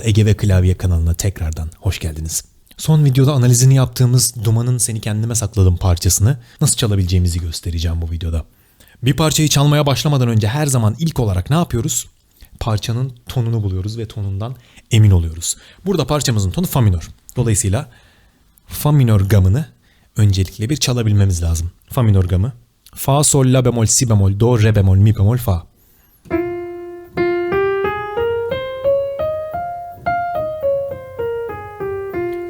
Merhabalar Ege ve Klavye kanalına tekrardan hoş geldiniz. Son videoda analizini yaptığımız Duman'ın Seni Kendime Sakladım parçasını nasıl çalabileceğimizi göstereceğim bu videoda. Bir parçayı çalmaya başlamadan önce her zaman ilk olarak ne yapıyoruz? Parçanın tonunu buluyoruz ve tonundan emin oluyoruz. Burada parçamızın tonu fa minör. Dolayısıyla fa minör gamını öncelikle bir çalabilmemiz lazım. Fa minör gamı. Fa, sol, la bemol, si bemol, do, re bemol, mi bemol, fa.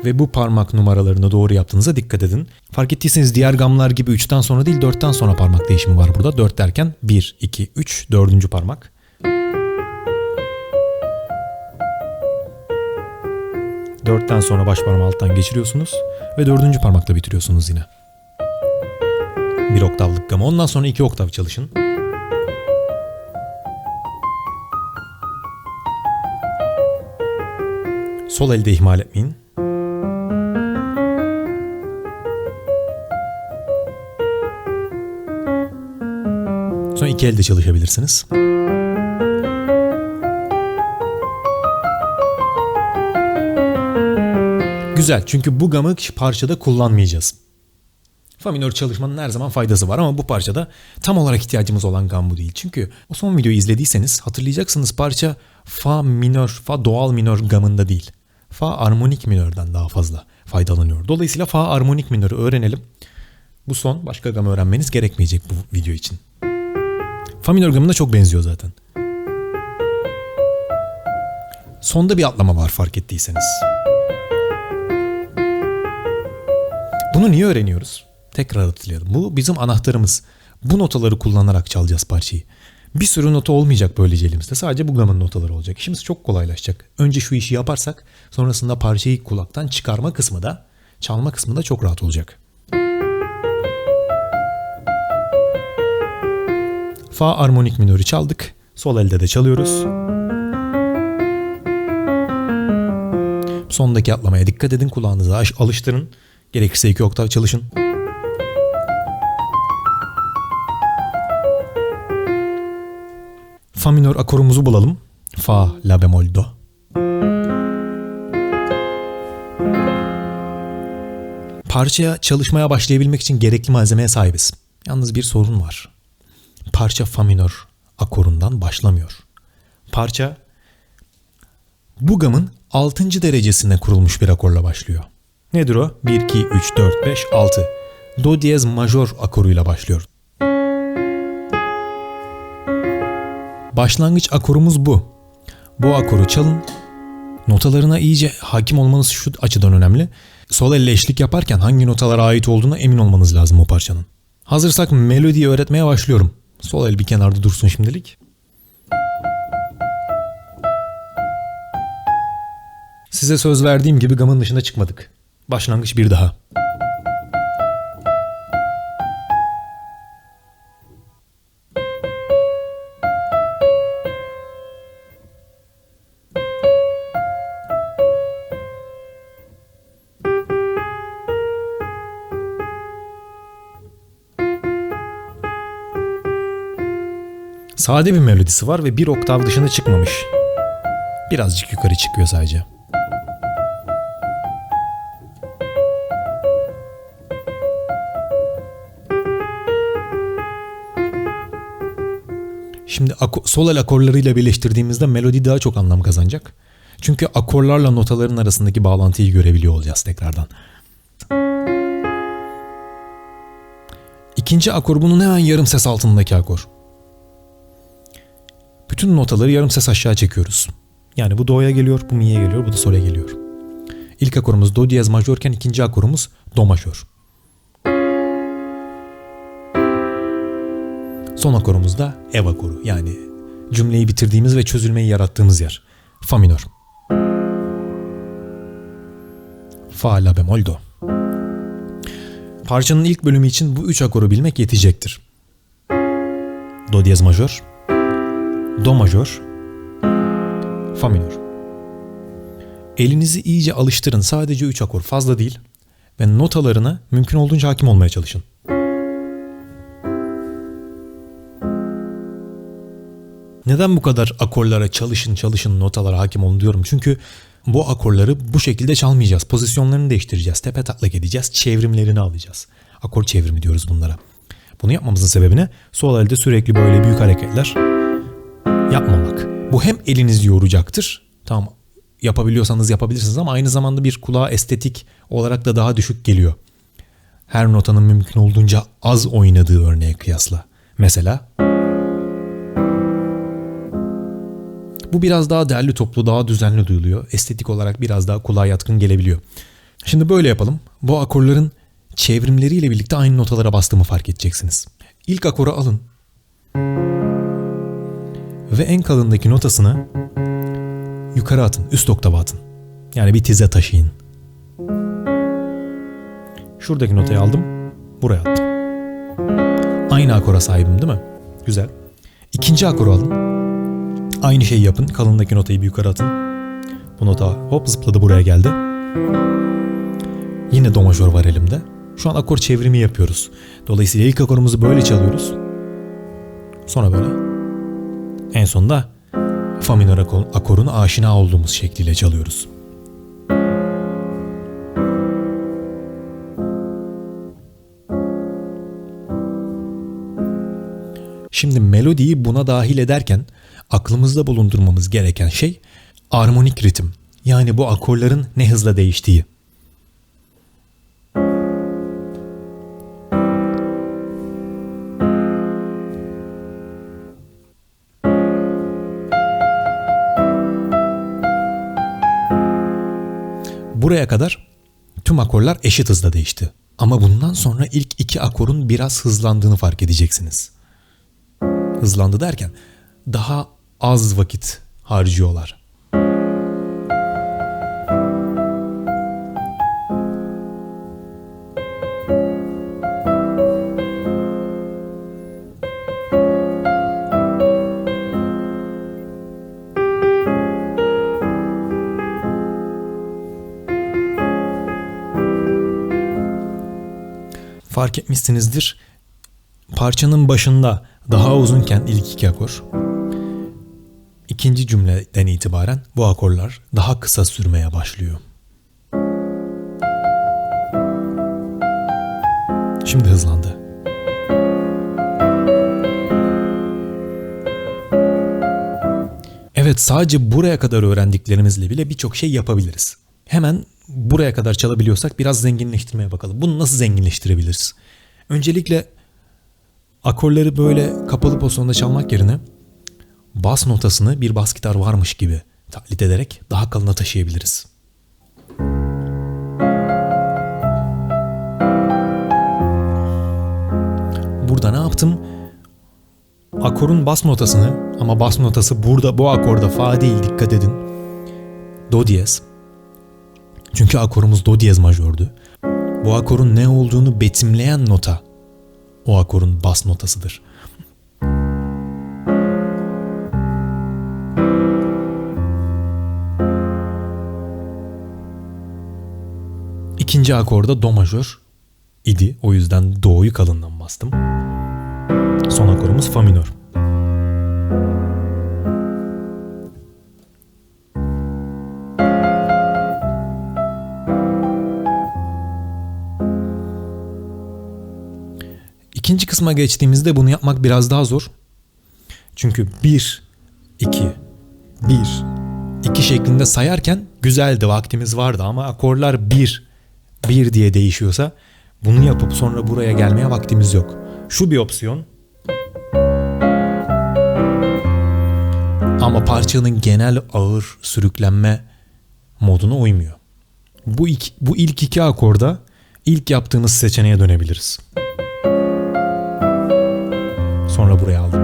Ve bu parmak numaralarını doğru yaptığınıza dikkat edin. Fark ettiyseniz diğer gamlar gibi 3'ten sonra değil 4'ten sonra parmak değişimi var burada. 4 derken 1, 2, 3, 4. parmak. Dörtten sonra baş parmağı alttan geçiriyorsunuz ve dördüncü parmakla bitiriyorsunuz yine. Bir oktavlık gama. Ondan sonra iki oktav çalışın. Sol elde ihmal etmeyin. Sonra iki elde çalışabilirsiniz. Güzel çünkü bu gamı parçada kullanmayacağız. Fa minör çalışmanın her zaman faydası var ama bu parçada tam olarak ihtiyacımız olan gam bu değil. Çünkü o son videoyu izlediyseniz hatırlayacaksınız parça fa minör, fa doğal minör gamında değil. Fa armonik minörden daha fazla faydalanıyor. Dolayısıyla fa armonik minörü öğrenelim. Bu son başka gam öğrenmeniz gerekmeyecek bu video için. Fa minör gamına çok benziyor zaten. Sonda bir atlama var fark ettiyseniz. Bunu niye öğreniyoruz? Tekrar hatırlayalım. Bu bizim anahtarımız. Bu notaları kullanarak çalacağız parçayı. Bir sürü nota olmayacak böylece elimizde. Sadece bu gamın notaları olacak. İşimiz çok kolaylaşacak. Önce şu işi yaparsak sonrasında parçayı kulaktan çıkarma kısmı da çalma kısmı da çok rahat olacak. Fa armonik minörü çaldık. Sol elde de çalıyoruz. Sondaki atlamaya dikkat edin. Kulağınızı alıştırın. Gerekirse iki oktav çalışın. Fa minör akorumuzu bulalım. Fa, la bemol, do. Parçaya çalışmaya başlayabilmek için gerekli malzemeye sahibiz. Yalnız bir sorun var. Parça fa minör akorundan başlamıyor. Parça bu gamın 6. derecesine kurulmuş bir akorla başlıyor. Nedir o? 1, 2, 3, 4, 5, 6. Do diyez majör akoruyla başlıyor. Başlangıç akorumuz bu. Bu akoru çalın. Notalarına iyice hakim olmanız şu açıdan önemli. Sol elle eşlik yaparken hangi notalara ait olduğuna emin olmanız lazım o parçanın. Hazırsak melodiyi öğretmeye başlıyorum. Sol el bir kenarda dursun şimdilik. Size söz verdiğim gibi gamın dışına çıkmadık. Başlangıç bir daha. Sade bir melodisi var ve bir oktav dışına çıkmamış. Birazcık yukarı çıkıyor sadece. Şimdi sol el akorlarıyla birleştirdiğimizde melodi daha çok anlam kazanacak. Çünkü akorlarla notaların arasındaki bağlantıyı görebiliyor olacağız tekrardan. İkinci akor bunun hemen yarım ses altındaki akor. Bütün notaları yarım ses aşağı çekiyoruz. Yani bu do'ya geliyor, bu mi'ye geliyor, bu da sol'e geliyor. İlk akorumuz do diyez majörken ikinci akorumuz do majör. Son akorumuz da ev akoru yani cümleyi bitirdiğimiz ve çözülmeyi yarattığımız yer. Fa minör. Fa la bemol do. Parçanın ilk bölümü için bu üç akoru bilmek yetecektir. Do diyez majör, Do majör, Fa minör. Elinizi iyice alıştırın. Sadece 3 akor fazla değil. Ve notalarına mümkün olduğunca hakim olmaya çalışın. Neden bu kadar akorlara çalışın çalışın notalara hakim olun diyorum. Çünkü bu akorları bu şekilde çalmayacağız. Pozisyonlarını değiştireceğiz. Tepe taklak edeceğiz. Çevrimlerini alacağız. Akor çevrimi diyoruz bunlara. Bunu yapmamızın sebebi ne? Sol elde sürekli böyle büyük hareketler yapmamak. Bu hem elinizi yoracaktır. Tamam yapabiliyorsanız yapabilirsiniz ama aynı zamanda bir kulağa estetik olarak da daha düşük geliyor. Her notanın mümkün olduğunca az oynadığı örneğe kıyasla. Mesela bu biraz daha derli toplu, daha düzenli duyuluyor. Estetik olarak biraz daha kulağa yatkın gelebiliyor. Şimdi böyle yapalım. Bu akorların çevrimleriyle birlikte aynı notalara bastığımı fark edeceksiniz. İlk akoru alın. Ve en kalındaki notasını yukarı atın, üst oktava atın. Yani bir tize taşıyın. Şuradaki notayı aldım, buraya attım. Aynı akora sahibim değil mi? Güzel. İkinci akoru alın. Aynı şeyi yapın. Kalındaki notayı bir yukarı atın. Bu nota hop zıpladı buraya geldi. Yine do majör var elimde. Şu an akor çevrimi yapıyoruz. Dolayısıyla ilk akorumuzu böyle çalıyoruz. Sonra böyle. En sonunda fa minör akorunu aşina olduğumuz şekliyle çalıyoruz. Şimdi melodiyi buna dahil ederken aklımızda bulundurmamız gereken şey armonik ritim. Yani bu akorların ne hızla değiştiği. Buraya kadar tüm akorlar eşit hızda değişti. Ama bundan sonra ilk iki akorun biraz hızlandığını fark edeceksiniz. Hızlandı derken daha az vakit harcıyorlar. Fark etmişsinizdir. Parçanın başında daha uzunken ilk iki akor, ikinci cümleden itibaren bu akorlar daha kısa sürmeye başlıyor. Şimdi hızlandı. Evet sadece buraya kadar öğrendiklerimizle bile birçok şey yapabiliriz. Hemen buraya kadar çalabiliyorsak biraz zenginleştirmeye bakalım. Bunu nasıl zenginleştirebiliriz? Öncelikle akorları böyle kapalı pozisyonda çalmak yerine bas notasını bir bas gitar varmış gibi taklit ederek daha kalına taşıyabiliriz. Burada ne yaptım? Akorun bas notasını ama bas notası burada bu akorda fa değil dikkat edin. Do diyez. Çünkü akorumuz do diyez majördü. Bu akorun ne olduğunu betimleyen nota o akorun bas notasıdır. İkinci akorda do majör idi. O yüzden do'yu kalından bastım. Son akorumuz fa minör. Kısma geçtiğimizde bunu yapmak biraz daha zor. Çünkü 1, 2, 1, 2 şeklinde sayarken güzeldi, vaktimiz vardı ama akorlar 1, 1 diye değişiyorsa bunu yapıp sonra buraya gelmeye vaktimiz yok. Şu bir opsiyon. Ama parçanın genel ağır sürüklenme moduna uymuyor. Bu, iki, bu ilk iki akorda ilk yaptığımız seçeneğe dönebiliriz. Sonra buraya aldım.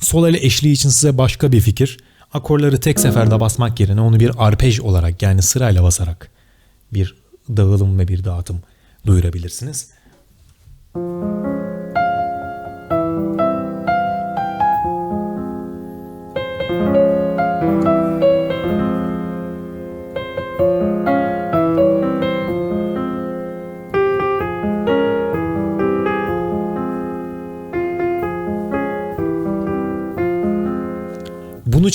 Sol ele eşliği için size başka bir fikir. Akorları tek seferde basmak yerine onu bir arpej olarak yani sırayla basarak bir dağılım ve bir dağıtım duyurabilirsiniz. Bunu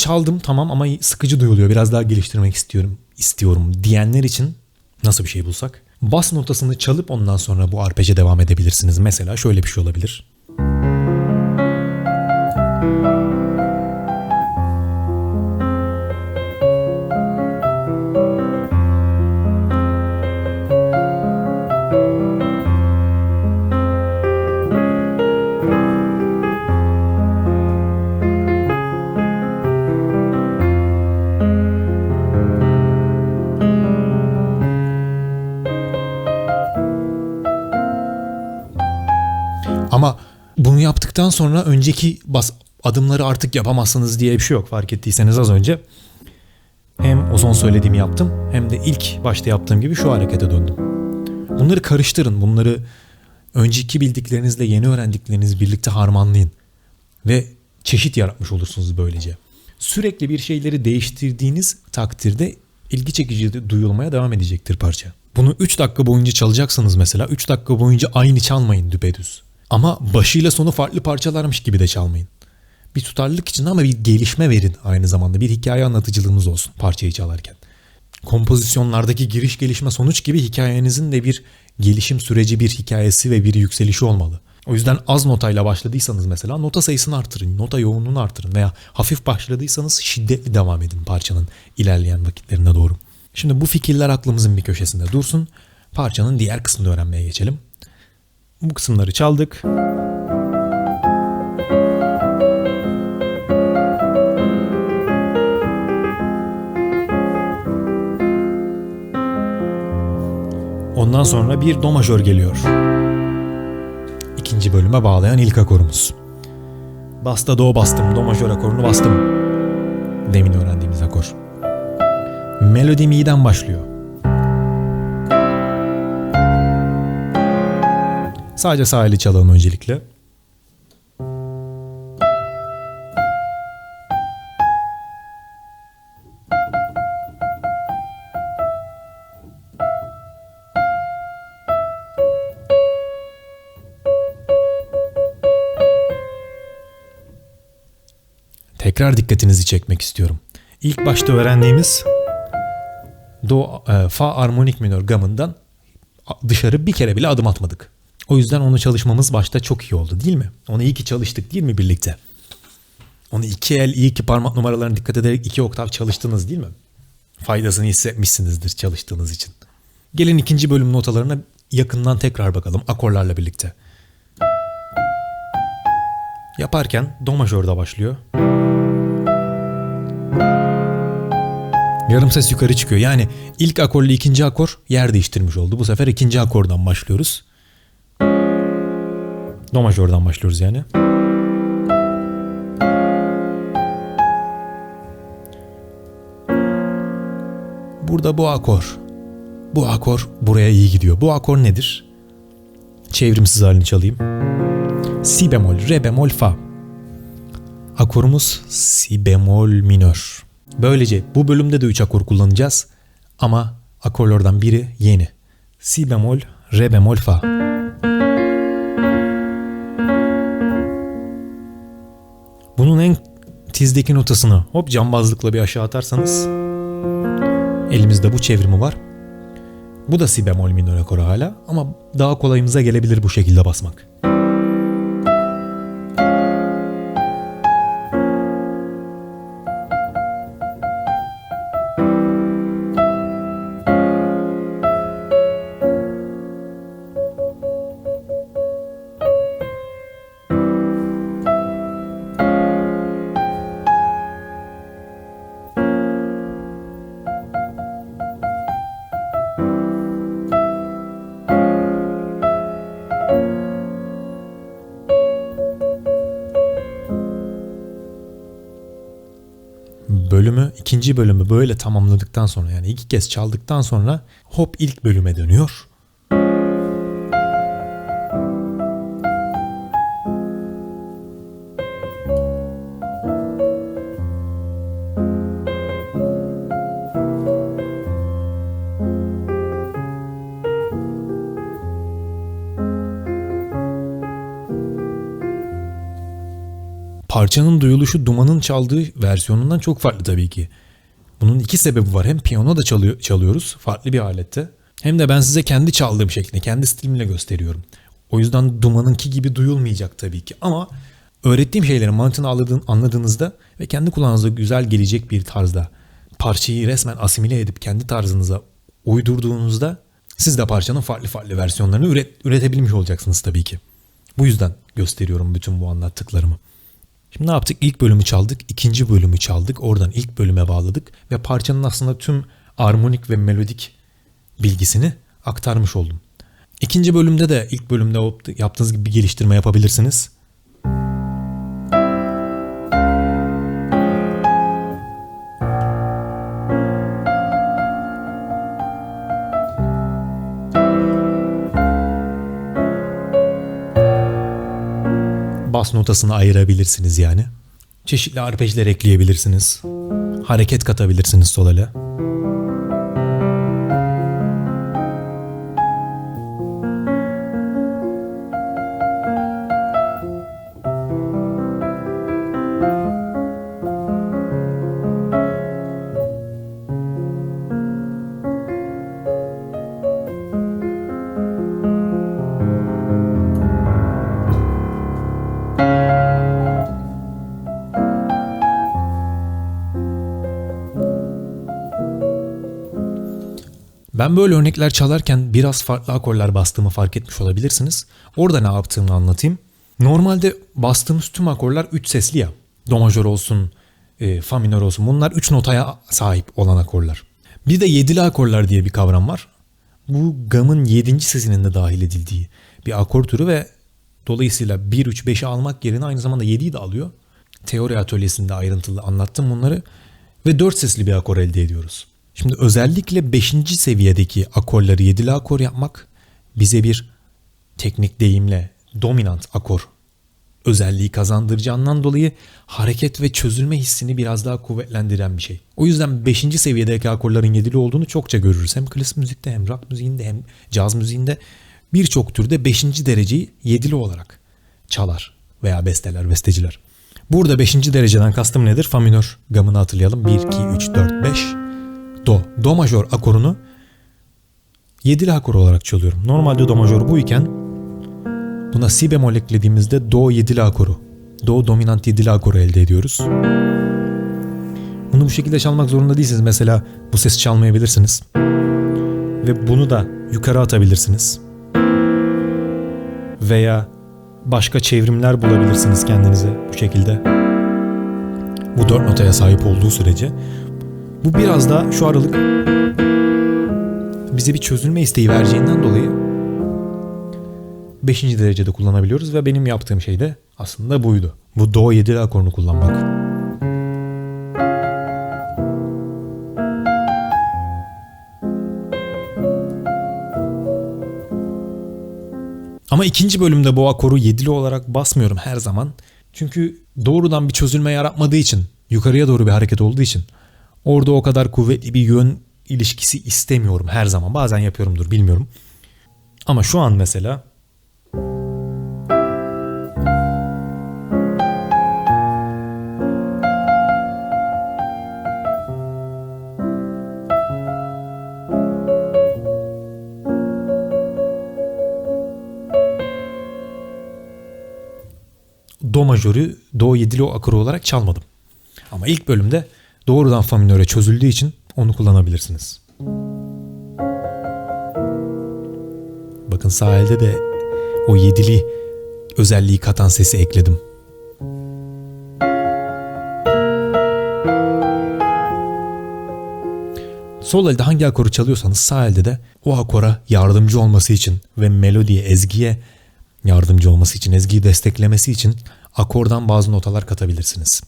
çaldım tamam ama sıkıcı duyuluyor. Biraz daha geliştirmek istiyorum istiyorum diyenler için nasıl bir şey bulsak? Bas notasını çalıp ondan sonra bu arpece devam edebilirsiniz. Mesela şöyle bir şey olabilir. Yaptıktan sonra önceki bas adımları artık yapamazsınız diye bir şey yok. Fark ettiyseniz az önce hem o son söylediğimi yaptım hem de ilk başta yaptığım gibi şu harekete döndüm. Bunları karıştırın. Bunları önceki bildiklerinizle yeni öğrendiklerinizi birlikte harmanlayın. Ve çeşit yaratmış olursunuz böylece. Sürekli bir şeyleri değiştirdiğiniz takdirde ilgi çekici duyulmaya devam edecektir parça. Bunu 3 dakika boyunca çalacaksınız mesela. 3 dakika boyunca aynı çalmayın düpedüz. Ama başıyla sonu farklı parçalarmış gibi de çalmayın. Bir tutarlılık için ama bir gelişme verin aynı zamanda. Bir hikaye anlatıcılığımız olsun parçayı çalarken. Kompozisyonlardaki giriş gelişme sonuç gibi hikayenizin de bir gelişim süreci, bir hikayesi ve bir yükselişi olmalı. O yüzden az notayla başladıysanız mesela nota sayısını artırın, nota yoğunluğunu artırın veya hafif başladıysanız şiddetli devam edin parçanın ilerleyen vakitlerine doğru. Şimdi bu fikirler aklımızın bir köşesinde dursun. Parçanın diğer kısmını öğrenmeye geçelim. Bu kısımları çaldık. Ondan sonra bir do majör geliyor. İkinci bölüme bağlayan ilk akorumuz. Basta do bastım, do majör akorunu bastım. Demin öğrendiğimiz akor. Melodi mi'den başlıyor. Sadece sağ eli çalalım öncelikle. Tekrar dikkatinizi çekmek istiyorum. İlk başta öğrendiğimiz do e, fa armonik minör gamından dışarı bir kere bile adım atmadık. O yüzden onu çalışmamız başta çok iyi oldu değil mi? Onu iyi ki çalıştık değil mi birlikte? Onu iki el, iyi ki parmak numaralarına dikkat ederek iki oktav çalıştınız değil mi? Faydasını hissetmişsinizdir çalıştığınız için. Gelin ikinci bölüm notalarına yakından tekrar bakalım akorlarla birlikte. Yaparken do majörde başlıyor. Yarım ses yukarı çıkıyor. Yani ilk akorla ikinci akor yer değiştirmiş oldu. Bu sefer ikinci akordan başlıyoruz. Do majörden başlıyoruz yani. Burada bu akor. Bu akor buraya iyi gidiyor. Bu akor nedir? Çevrimsiz halini çalayım. Si bemol, re bemol, fa. Akorumuz si bemol minör. Böylece bu bölümde de 3 akor kullanacağız ama akorlardan biri yeni. Si bemol, re bemol, fa. Tizdeki notasını hop cambazlıkla bir aşağı atarsanız elimizde bu çevrimi var. Bu da si bemol minör akoru hala ama daha kolayımıza gelebilir bu şekilde basmak. İkinci bölümü böyle tamamladıktan sonra yani iki kez çaldıktan sonra hop ilk bölüme dönüyor. Parçanın duyuluşu Duman'ın çaldığı versiyonundan çok farklı tabii ki. Bunun iki sebebi var. Hem piyano da çalıyor, çalıyoruz farklı bir alette. Hem de ben size kendi çaldığım şeklinde, kendi stilimle gösteriyorum. O yüzden Duman'ınki gibi duyulmayacak tabii ki. Ama öğrettiğim şeylerin mantığını anladığın, anladığınızda ve kendi kulağınıza güzel gelecek bir tarzda parçayı resmen asimile edip kendi tarzınıza uydurduğunuzda siz de parçanın farklı farklı versiyonlarını üret, üretebilmiş olacaksınız tabii ki. Bu yüzden gösteriyorum bütün bu anlattıklarımı. Şimdi ne yaptık? İlk bölümü çaldık, ikinci bölümü çaldık. Oradan ilk bölüme bağladık ve parçanın aslında tüm armonik ve melodik bilgisini aktarmış oldum. İkinci bölümde de ilk bölümde yaptığınız gibi bir geliştirme yapabilirsiniz. Bas notasını ayırabilirsiniz yani. Çeşitli arpejler ekleyebilirsiniz. Hareket katabilirsiniz sol Ben böyle örnekler çalarken biraz farklı akorlar bastığımı fark etmiş olabilirsiniz. Orada ne yaptığımı anlatayım. Normalde bastığımız tüm akorlar 3 sesli ya. Do majör olsun, e, fa minör olsun. Bunlar 3 notaya sahip olan akorlar. Bir de yedili akorlar diye bir kavram var. Bu gamın 7. sesinin de dahil edildiği bir akor türü ve dolayısıyla 1 3 5'i almak yerine aynı zamanda 7'yi de alıyor. Teori atölyesinde ayrıntılı anlattım bunları ve 4 sesli bir akor elde ediyoruz. Şimdi özellikle 5. seviyedeki akorları 7'li akor yapmak bize bir teknik deyimle dominant akor özelliği kazandıracağından dolayı hareket ve çözülme hissini biraz daha kuvvetlendiren bir şey. O yüzden 5. seviyedeki akorların 7'li olduğunu çokça görürüz. Hem klasik müzikte hem rock müziğinde hem caz müziğinde birçok türde 5. dereceyi 7'li olarak çalar veya besteler, besteciler. Burada 5. dereceden kastım nedir? Fa minör gamını hatırlayalım. 1, 2, 3, 4, 5 do, do majör akorunu yedili akor olarak çalıyorum. Normalde do majör bu iken buna si bemol eklediğimizde do yedili akoru, do dominant yedili akoru elde ediyoruz. Bunu bu şekilde çalmak zorunda değilsiniz. Mesela bu sesi çalmayabilirsiniz. Ve bunu da yukarı atabilirsiniz. Veya başka çevrimler bulabilirsiniz kendinize bu şekilde. Bu dört notaya sahip olduğu sürece bu biraz da şu aralık bize bir çözülme isteği vereceğinden dolayı 5. derecede kullanabiliyoruz ve benim yaptığım şey de aslında buydu. Bu do 7 akorunu kullanmak. Ama ikinci bölümde bu akoru yedili olarak basmıyorum her zaman. Çünkü doğrudan bir çözülme yaratmadığı için, yukarıya doğru bir hareket olduğu için Orada o kadar kuvvetli bir yön ilişkisi istemiyorum her zaman. Bazen yapıyorumdur bilmiyorum. Ama şu an mesela Do majörü Do yedili o akırı olarak çalmadım. Ama ilk bölümde doğrudan fa minöre çözüldüğü için onu kullanabilirsiniz. Bakın sağ elde de o yedili özelliği katan sesi ekledim. Sol elde hangi akoru çalıyorsanız sağ elde de o akora yardımcı olması için ve melodiye, ezgiye yardımcı olması için, ezgiyi desteklemesi için akordan bazı notalar katabilirsiniz.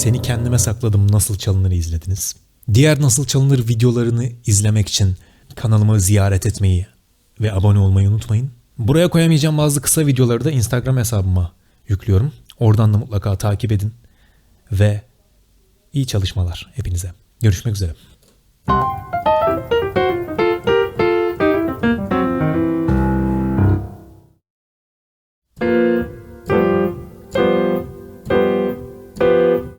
Seni kendime sakladım nasıl çalınır izlediniz. Diğer nasıl çalınır videolarını izlemek için kanalımı ziyaret etmeyi ve abone olmayı unutmayın. Buraya koyamayacağım bazı kısa videoları da Instagram hesabıma yüklüyorum. Oradan da mutlaka takip edin ve iyi çalışmalar hepinize. Görüşmek üzere.